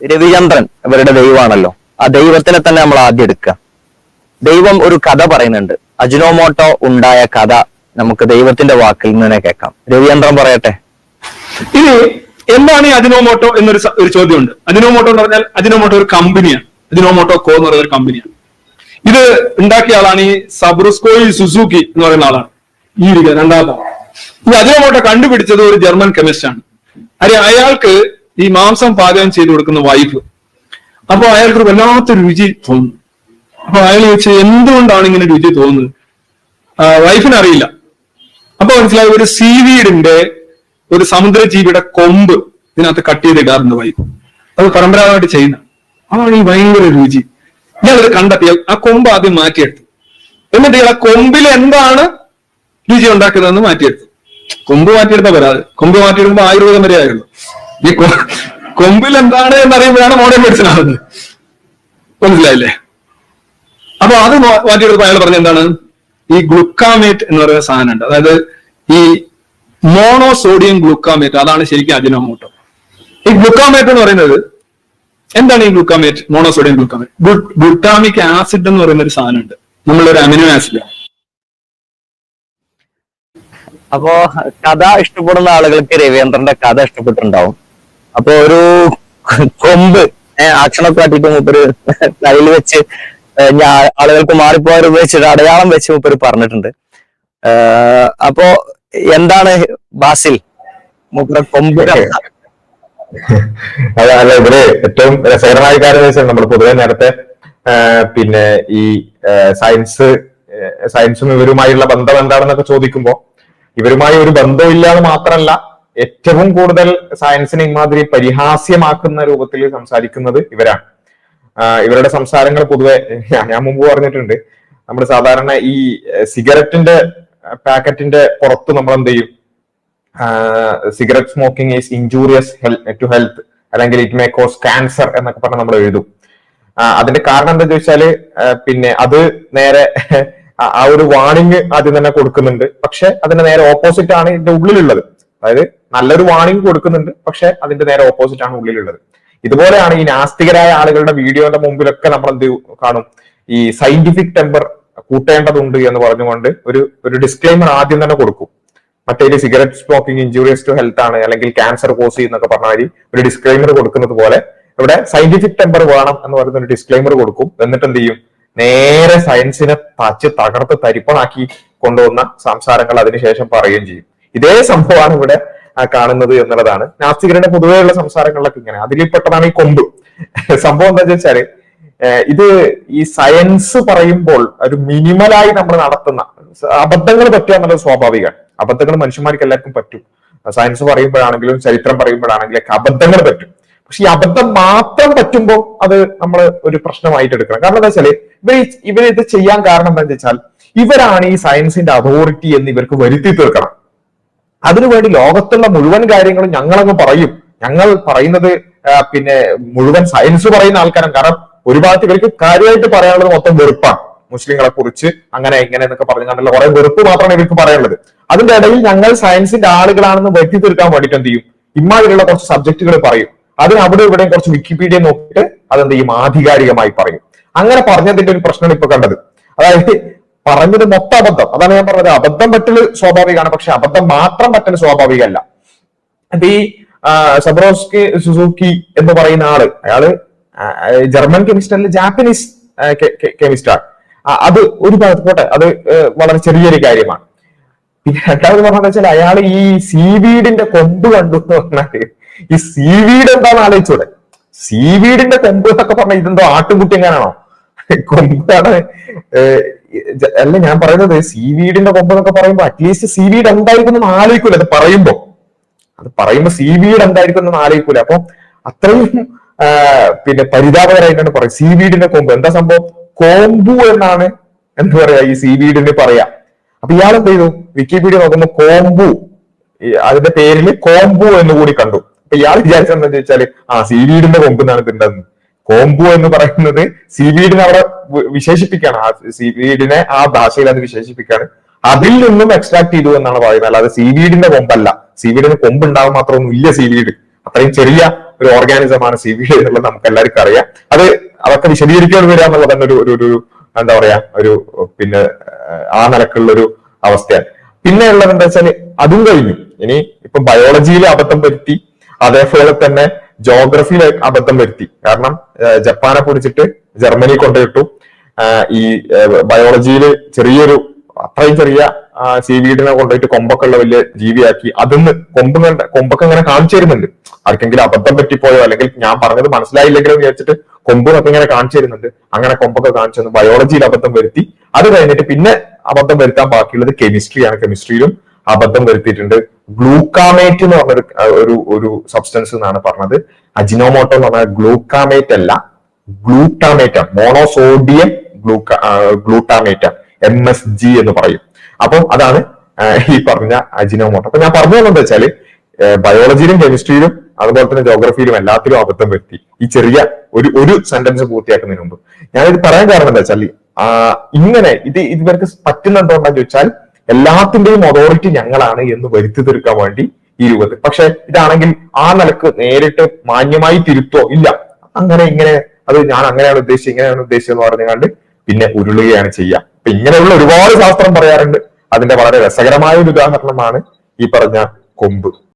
രവിചന്ദ്രൻ ഇവരുടെ ദൈവമാണല്ലോ. ആ ദൈവത്തിനെ തന്നെ നമ്മൾ ആദ്യം എടുക്കുക. ദൈവം ഒരു കഥ പറയുന്നുണ്ട്. അജിനോമോട്ടോ ഉണ്ടായ കഥ നമുക്ക് ദൈവത്തിന്റെ വാക്കിൽ നിന്ന് തന്നെ കേൾക്കാം. രവിചന്ദ്രൻ പറയട്ടെ. ഇനി എന്താണ് ഈ അജിനോമോട്ടോ എന്നൊരു ഒരു ചോദ്യമുണ്ട്. അജിനോമോട്ടോ എന്ന് പറഞ്ഞാൽ അജിനോമോട്ടോ ഒരു കമ്പനിയാണ്. അജിനോമോട്ടോ കോ എന്ന് പറയുന്ന ഒരു കമ്പനിയാണ്. ഇത് ഉണ്ടാക്കിയ ആളാണ് ഈ സബ്രുസ്കോയി സുസുക്കി എന്ന് പറയുന്ന ആളാണ്. ഈ ഇരിക്കുന്ന രണ്ടാമത്തെ. ഈ അജിനോമോട്ടോ കണ്ടുപിടിച്ചത് ഒരു ജർമ്മൻ കെമിസ്റ്റ് ആണ് അയാൾക്ക് ഈ മാംസം പാചകം ചെയ്ത് കൊടുക്കുന്ന വൈഫ് അപ്പൊ അയാൾക്ക് വല്ലാത്തൊരു രുചി തോന്നുന്നു അപ്പൊ അയാൾ ചോദിച്ചു എന്തുകൊണ്ടാണ് ഇങ്ങനെ രുചി തോന്നുന്നത്? വൈഫിന് അറിയില്ല. അപ്പൊ മനസ്സിലായി ഒരു സീവീഡിന്റെ ഒരു സമുദ്രജീവിയുടെ കൊമ്പ് ഇതിനകത്ത് കട്ട് ചെയ്തിടാറുണ്ട് വൈഫ് അത് പരമ്പരാഗതമായിട്ട് ചെയ്യുന്ന. അതാണ് ഈ ഭയങ്കര രുചി. ഇയാളത് കണ്ടെത്തി ആ കൊമ്പ് ആദ്യം മാറ്റിയെടുത്തു. എന്നിട്ട് ഇയാൾ ആ കൊമ്പിൽ എന്താണ് രുചി ഉണ്ടാക്കുന്നതെന്ന് മാറ്റിയെടുത്തു. കൊമ്പ് മാറ്റിയെടുത്ത വരാതെ കൊമ്പ് മാറ്റിയെടുക്കുമ്പോൾ ആയുർവേദം വരെ ആയുള്ളൂ. ഈ കൊമ്പിൽ എന്താണ് എന്നറിയുമ്പോഴാണ് മോഡേൺ മെഡിസിൻ ആവുന്നത്. മനസ്സിലായില്ലേ? അപ്പൊ അത് മാ- മാറ്റിയെടുത്തപ്പോൾ അയാൾ പറഞ്ഞ എന്താണ്? ഈ ഗ്ലുക്കാമേറ്റ് എന്ന് പറയുന്ന സാധനം ഉണ്ട് അതായത് ഈ മോണോസോഡിയം ഗ്ലുക്കാമേറ്റ് അതാണ് ശരിക്കും അജിനോമോട്ടോ ഈ ഗ്ലുക്കാമേറ്റ് എന്ന് പറയുന്നത് എന്താണ് ഈ ഗ്ലുക്കാമേറ്റ് മോണോസോഡിയം ഗ്ലുക്കാമേറ്റ് ഗ്ലുട്ടാമിക് ആസിഡ് എന്ന് പറയുന്ന ഒരു സാധനം ഉണ്ട് നമ്മളൊരു അമിനോ ആസിഡ് അപ്പോ കഥ ഇഷ്ടപ്പെടുന്ന ആളുകൾക്ക് രവീന്ദ്രന്റെ കഥ ഇഷ്ടപ്പെട്ടിട്ടുണ്ടാവും. അപ്പൊ ഒരു കൊമ്പ് ആക്ഷണൊക്കെ കാട്ടിട്ട് മൂപ്പര് കയ്യിൽ വെച്ച് ആളുകൾക്ക് മാറിപ്പോയത് ഉപയോഗിച്ചിട്ട് അടയാളം വെച്ച് മൂപ്പര് പറഞ്ഞിട്ടുണ്ട് അപ്പോ എന്താണ് ബാസിൽ മൂപ്പര കൊമ്പ്? അല്ല ഇതിൽ ഏറ്റവും രസകരമായ കാര്യം വെച്ചാൽ നമ്മൾ പൊതുവെ നേരത്തെ പിന്നെ ഈ സയൻസ് സയൻസും ഇവരുമായുള്ള ബന്ധം എന്താണെന്നൊക്കെ ചോദിക്കുമ്പോൾ ഇവരുമായി ഒരു ബന്ധമില്ല മാത്രമല്ല ഏറ്റവും കൂടുതൽ സയൻസിനെ ഇമാതിരി പരിഹാസ്യമാക്കുന്ന രൂപത്തിൽ സംസാരിക്കുന്നത് ഇവരാണ്. ഇവരുടെ സംസാരങ്ങൾ പൊതുവെ ഞാൻ മുമ്പ് പറഞ്ഞിട്ടുണ്ട്. നമ്മൾ സാധാരണ ഈ സിഗരറ്റിന്റെ പാക്കറ്റിന്റെ പുറത്ത് നമ്മൾ എന്ത് ചെയ്യും cigarette smoking is injurious to health അല്ലെങ്കിൽ ഇറ്റ് മേ കോസ് ക്യാൻസർ എന്നൊക്കെ പറഞ്ഞ് നമ്മൾ എഴുതും. അതിന്റെ കാരണം എന്താ ചോദിച്ചാൽ പിന്നെ അത് നേരെ ആ ഒരു വാണിംഗ് ആദ്യം തന്നെ കൊടുക്കുന്നുണ്ട്. പക്ഷെ അതിന്റെ നേരെ ഓപ്പോസിറ്റ് ആണ് ഇതിന്റെ ഉള്ളിലുള്ളത്. അതായത് നല്ലൊരു വാണിംഗ് കൊടുക്കുന്നുണ്ട്. പക്ഷെ അതിന്റെ നേരെ ഓപ്പോസിറ്റ് ആണ് ഉള്ളിലുള്ളത്. ഇതുപോലെയാണ് ഈ നാസ്തികരായ ആളുകളുടെ വീഡിയോന്റെ മുമ്പിലൊക്കെ നമ്മൾ എന്ത് കാണും? ഈ സയന്റിഫിക് ടെമ്പർ കൂട്ടേണ്ടതുണ്ട് എന്ന് പറഞ്ഞുകൊണ്ട് ഒരു ഒരു ഡിസ്ക്ലൈമർ ആദ്യം തന്നെ കൊടുക്കും. മറ്റേ cigarette smoking injurious to health ആണ് അല്ലെങ്കിൽ ക്യാൻസർ കോസ് ചെയ്യുന്നൊക്കെ പറഞ്ഞ മാതിരി ഒരു ഡിസ്ക്ലൈമർ കൊടുക്കുന്നത് പോലെ ഇവിടെ സയന്റിഫിക് ടെമ്പർ വേണം എന്ന് പറയുന്ന ഒരു ഡിസ്ക്ലൈമർ കൊടുക്കും. എന്നിട്ട് എന്ത് ചെയ്യും? നേരെ സയൻസിനെ തച്ച് തകർത്ത് തരിപ്പണാക്കി കൊണ്ടുവന്ന സംസാരങ്ങൾ അതിനുശേഷം പറയുകയും ചെയ്യും. ഇതേ സംഭവമാണ് ഇവിടെ കാണുന്നത് എന്നുള്ളതാണ്. നാസ്തികരുടെ പൊതുവെയുള്ള സംസാരങ്ങളിലൊക്കെ ഇങ്ങനെ. അതിൽ പെട്ടതാണ് ഈ കൊമ്പ്. സംഭവം എന്താ വെച്ചാൽ ഇത് ഈ സയൻസ് പറയുമ്പോൾ ഒരു മിനിമലായി നമ്മൾ നടത്തുന്ന അബദ്ധങ്ങൾ പറ്റുക എന്നുള്ളത് സ്വാഭാവികമാണ്. അബദ്ധങ്ങൾ മനുഷ്യന്മാർക്ക് എല്ലാവർക്കും പറ്റും. സയൻസ് പറയുമ്പോഴാണെങ്കിലും ചരിത്രം പറയുമ്പോഴാണെങ്കിലും ഒക്കെ അബദ്ധങ്ങൾ പറ്റും. പക്ഷെ ഈ അബദ്ധം മാത്രം പറ്റുമ്പോൾ അത് നമ്മൾ ഒരു പ്രശ്നമായിട്ട് എടുക്കണം. കാരണം എന്താ വെച്ചാൽ ഇവർ ഇവരിത് ചെയ്യാൻ കാരണം എന്താണെന്ന് വെച്ചാൽ ഇവരാണ് ഈ സയൻസിന്റെ അതോറിറ്റി എന്ന് ഇവർക്ക് വരുത്തി തീർക്കണം. അതിനുവേണ്ടി ലോകത്തുള്ള മുഴുവൻ കാര്യങ്ങളും ഞങ്ങളങ്ങ് പറയും. ഞങ്ങൾ പറയുന്നത് പിന്നെ മുഴുവൻ സയൻസ് പറയുന്ന ആൾക്കാരാണ്. കാരണം ഒരു ഭാഗത്ത് ഇവർക്ക് കാര്യമായിട്ട് പറയാനുള്ളത് മൊത്തം വെറുപ്പാണ്. മുസ്ലിങ്ങളെ കുറിച്ച് അങ്ങനെ ഇങ്ങനെ എന്നൊക്കെ പറഞ്ഞു കണ്ടല്ലോ. കുറെ വെറുപ്പ് മാത്രമാണ് ഇവർക്ക് പറയാനുള്ളത്. അതിന്റെ ഇടയിൽ ഞങ്ങൾ സയൻസിന്റെ ആളുകളാണെന്ന് വെട്ടി തീർക്കാൻ വേണ്ടിയിട്ട് എന്ത് ചെയ്യും? ഇമാതിരിയുള്ള കുറച്ച് സബ്ജക്റ്റുകൾ പറയും. അതിന് അവിടെ ഇവിടെയും കുറച്ച് വിക്കിപീഡിയ നോക്കിയിട്ട് അതെന്ത് ചെയ്യും? ആധികാരികമായി പറയും. അങ്ങനെ പറഞ്ഞതിന്റെ ഒരു പ്രശ്നമാണ് ഇപ്പൊ കണ്ടത്. അതായത് പറഞ്ഞത് മൊത്തം അബദ്ധം. അതാണ് ഞാൻ പറഞ്ഞത്. അബദ്ധം പറ്റൽ സ്വാഭാവികമാണ് പക്ഷെ അബദ്ധം മാത്രം പറ്റൽ സ്വാഭാവികമല്ല. അപ്പൊ ഈ സബ്രോസ്കി സുസൂക്കി എന്ന് പറയുന്ന ആൾ അയാൾ ജർമ്മൻ കെമിസ്റ്റ് അല്ല ജാപ്പനീസ് കെമിസ്റ്റാണ് അത് ഒരു ഭാഗത്ത് പോട്ടെ അത് വളരെ ചെറിയൊരു കാര്യമാണ്. പിന്നെ രണ്ടാമത് പറഞ്ഞത് വെച്ചാൽ അയാൾ ഈ സീവീഡിന്റെ കൊമ്പ് കണ്ടു എന്ന് പറഞ്ഞാൽ ഈ സീവീഡ് എന്താന്ന് ആലോചിച്ചൂടെ? സീവീഡിന്റെ കൊമ്പ് എന്നൊക്കെ പറഞ്ഞാൽ ഇതെന്തോ ആട്ടുംകുട്ടി എങ്ങനെയാണോ കൊമ്പാണ് അല്ല ഞാൻ പറയുന്നത് സി സീവീഡിന്റെ കൊമ്പ് എന്നൊക്കെ പറയുമ്പോൾ അറ്റ്ലീസ്റ്റ് സി സീവീഡ് എന്തായിരിക്കും എന്ന് ആലോചിക്കൂല അത് പറയുമ്പോ. അത് പറയുമ്പോ സീവീഡ് എന്തായിരിക്കും എന്ന് ആലോചിക്കൂല. അപ്പൊ അത്രയും പിന്നെ പരിതാപകരമായിട്ടാണ് പറയും സീവീഡിന്റെ കൊമ്പ്. എന്താ സംഭവം? കോമ്പു എന്നാണ് എന്താ പറയാ ഈ സി സീവീഡിന് പറയാ. അപ്പൊ ഇയാൾ എന്ത് ചെയ്തു? വിക്കിപീഡിയ നോക്കുമ്പോ കോമ്പു. അതിന്റെ പേരിൽ കോമ്പു എന്ന് കൂടി കണ്ടു. അപ്പൊ ഇയാൾ വിചാരിച്ചെന്താ ചോദിച്ചാൽ ആ സി സീവീഡിന്റെ കൊമ്പ് എന്നാണ് ഇതിണ്ടെന്ന് കോമ്പു എന്ന് പറയുന്നത് സീവീഡിനെ അവിടെ വിശേഷിപ്പിക്കുകയാണ് ആ സീവീഡിനെ ആ ഭാഷയിൽ അത് വിശേഷിപ്പിക്കാണ്. അതിൽ നിന്നും എക്സ്ട്രാക്ട് ചെയ്തു എന്നാണ് പറയുന്നത്. അല്ലാതെ സീവീഡിന്റെ കൊമ്പല്ല. സീവീഡിന് കൊമ്പ് ഉണ്ടാവും മാത്രമൊന്നും ഇല്ല സീവീഡ്. അത്രയും ചെറിയ ഒരു ഓർഗാനിസമാണ് സി ബി ഡി എന്നുള്ളത് നമുക്ക് എല്ലാവർക്കും അറിയാം. അത് അതൊക്കെ വിശദീകരിക്കാൻ വരിക എന്നുള്ളത് തന്നെ ഒരു ഒരു എന്താ പറയാ ഒരു പിന്നെ ആ നിലക്കുള്ള ഒരു അവസ്ഥയാണ്. പിന്നെ ഉള്ളത് എന്താ വെച്ചാൽ അതും കഴിഞ്ഞു. ഇനി ഇപ്പൊ ബയോളജിയിൽ അബദ്ധം പറ്റി അതേപോലെ തന്നെ ജോഗ്രഫിയിൽ അബദ്ധം വരുത്തി. കാരണം ജപ്പാനെ പൊടിച്ചിട്ട് ജർമ്മനി കൊണ്ടുവിട്ടു. ഈ ബയോളജിയിൽ ചെറിയൊരു അത്രയും ചെറിയ സീവീഡിനെ കൊണ്ടുപോയിട്ട് കൊമ്പൊക്കെ ഉള്ള വലിയ ജീവിയാക്കി അതിന്ന് കൊമ്പ് കണ്ട കൊമ്പൊക്കെ ഇങ്ങനെ കാണിച്ചു തരുന്നുണ്ട്. ആർക്കെങ്കിലും അബദ്ധം പറ്റിപ്പോയോ? അല്ലെങ്കിൽ ഞാൻ പറഞ്ഞത് മനസ്സിലായില്ലെങ്കിലും വിചാരിച്ചിട്ട് കൊമ്പൊക്കെ ഇങ്ങനെ കാണിച്ചു തരുന്നുണ്ട്. അങ്ങനെ കൊമ്പൊക്കെ കാണിച്ചു തന്നു. ബയോളജിയിൽ അബദ്ധം വരുത്തി. അത് കഴിഞ്ഞിട്ട് പിന്നെ അബദ്ധം വരുത്താൻ ബാക്കിയുള്ളത് കെമിസ്ട്രിയാണ്. കെമിസ്ട്രിയിലും അബദ്ധം വരുത്തിയിട്ടുണ്ട്. ഗ്ലൂക്കാമേറ്റ് എന്ന് പറഞ്ഞൊരു ഒരു ഒരു സബ്സ്റ്റൻസ് എന്നാണ് പറഞ്ഞത്. അജിനോമോട്ടോ എന്ന് പറഞ്ഞാൽ ഗ്ലൂക്കാമേറ്റ് അല്ല ഗ്ലൂട്ടാമേറ്റ മോണോസോഡിയം ഗ്ലൂക്ക ഗ്ലൂട്ടാമേറ്റ എം എസ് ജി എന്ന് പറയും. അപ്പം അതാണ് ഈ പറഞ്ഞ അജിനോമോട്ടോ. അപ്പൊ ഞാൻ പറഞ്ഞു എന്താ വെച്ചാൽ ബയോളജിയിലും കെമിസ്ട്രിയിലും അതുപോലെ തന്നെ ജോഗ്രഫിയിലും എല്ലാത്തിലും അബദ്ധം വരുത്തി. ഈ ചെറിയ ഒരു ഒരു സെന്റൻസ് പൂർത്തിയാക്കുന്നതിന് മുമ്പ്. ഞാനിത് പറയാൻ കാരണം എന്താ വെച്ചാൽ ഇങ്ങനെ ഇത് ഇവർക്ക് പറ്റുന്നുണ്ടോ എന്ന് ചോദിച്ചാൽ എല്ലാത്തിന്റെയും അതോറിറ്റി ഞങ്ങളാണ് എന്ന് വരുത്തി തീർക്കാൻ വേണ്ടി ഈ രൂപത്തിൽ. പക്ഷെ ഇതാണെങ്കിൽ ആ നിലയ്ക്ക് നേരിട്ട് മാന്യമായി തിരുത്തോ ഇല്ല. അങ്ങനെ ഇങ്ങനെ അത് ഞാൻ അങ്ങനെയാണ് ഉദ്ദേശിച്ചത് ഇങ്ങനെയാണ് ഉദ്ദേശിച്ചത് എന്ന് പറഞ്ഞുകൊണ്ട് പിന്നെ ഉരുളുകയാണ് ചെയ്യുക. അപ്പൊ ഇങ്ങനെയുള്ള ഒരുപാട് ശാസ്ത്രം പറയാറുണ്ട്. അതിന്റെ വളരെ രസകരമായ ഒരു ഉദാഹരണമാണ് ഈ പറഞ്ഞ കൊമ്പ്.